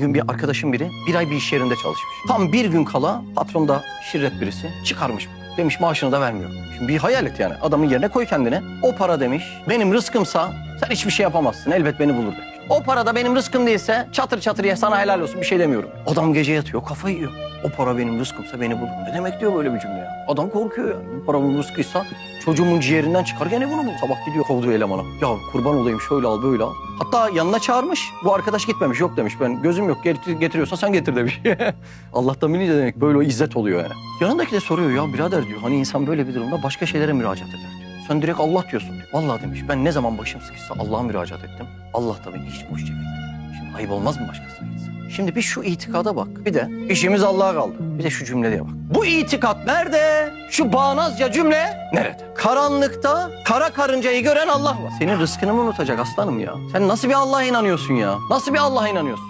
Gün bir arkadaşım biri bir ay bir iş yerinde çalışmış. Tam bir gün kala patron da şirret birisi çıkarmış. Demiş maaşını da vermiyor. Şimdi bir hayal et yani. Adamın yerine koy kendine. O para demiş benim rızkımsa sen hiçbir şey yapamazsın. Elbet beni bulur demiş. O para da benim rızkım değilse çatır çatır ye sana helal olsun bir şey demiyorum. Adam gece yatıyor kafayı yiyor. O para benim rızkımsa beni bulur. Ne demek diyor böyle bir cümle ya? Adam korkuyor yani. Bu para bunun rızkıysa çocuğumun ciğerinden çıkar gene bunu bul. Sabah gidiyor kovduğu elemana. Ya kurban olayım şöyle al böyle al. Hatta yanına çağırmış. Bu arkadaş gitmemiş yok demiş. Ben gözüm yok getir, getiriyorsa sen getir demiş. Allah'tan bilince demek böyle o izzet oluyor yani. Yanındaki de soruyor ya birader diyor. Hani insan böyle bir durumda başka şeylere müracaat eder diyor. Sen direkt Allah diyorsun diyor. Vallahi demiş ben ne zaman başım sıkışsa Allah'a müracaat ettim. Allah da beni hiç boş çevirmedi. Şimdi ayıp olmaz mı başkasına gitsin? Şimdi bir şu itikada bak. Bir de işimiz Allah'a kaldı. Bir de şu cümleye bak. Bu itikat nerede? Şu bağnazca cümle nerede? Karanlıkta kara karıncayı gören Allah var. Senin rızkını mı unutacak aslanım ya? Sen nasıl bir Allah'a inanıyorsun ya? Nasıl bir Allah'a inanıyorsun?